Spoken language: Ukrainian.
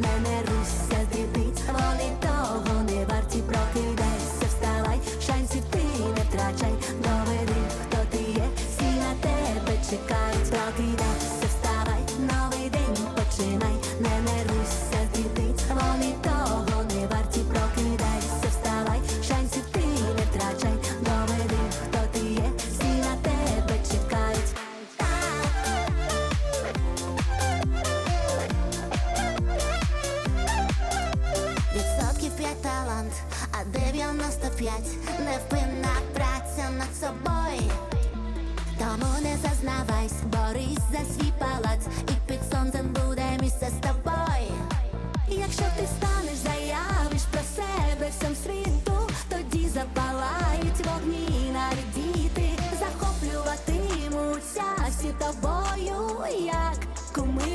내 процент, а 95 невпинна праця над собою. Тому не зазнавайсь, борись за свій палац, і під сонцем буде місце з тобою. Якщо ти станеш, заявиш про себе всьому світу, тоді запалають вогні навіть діти, захоплюватимуться всі тобою, як куми.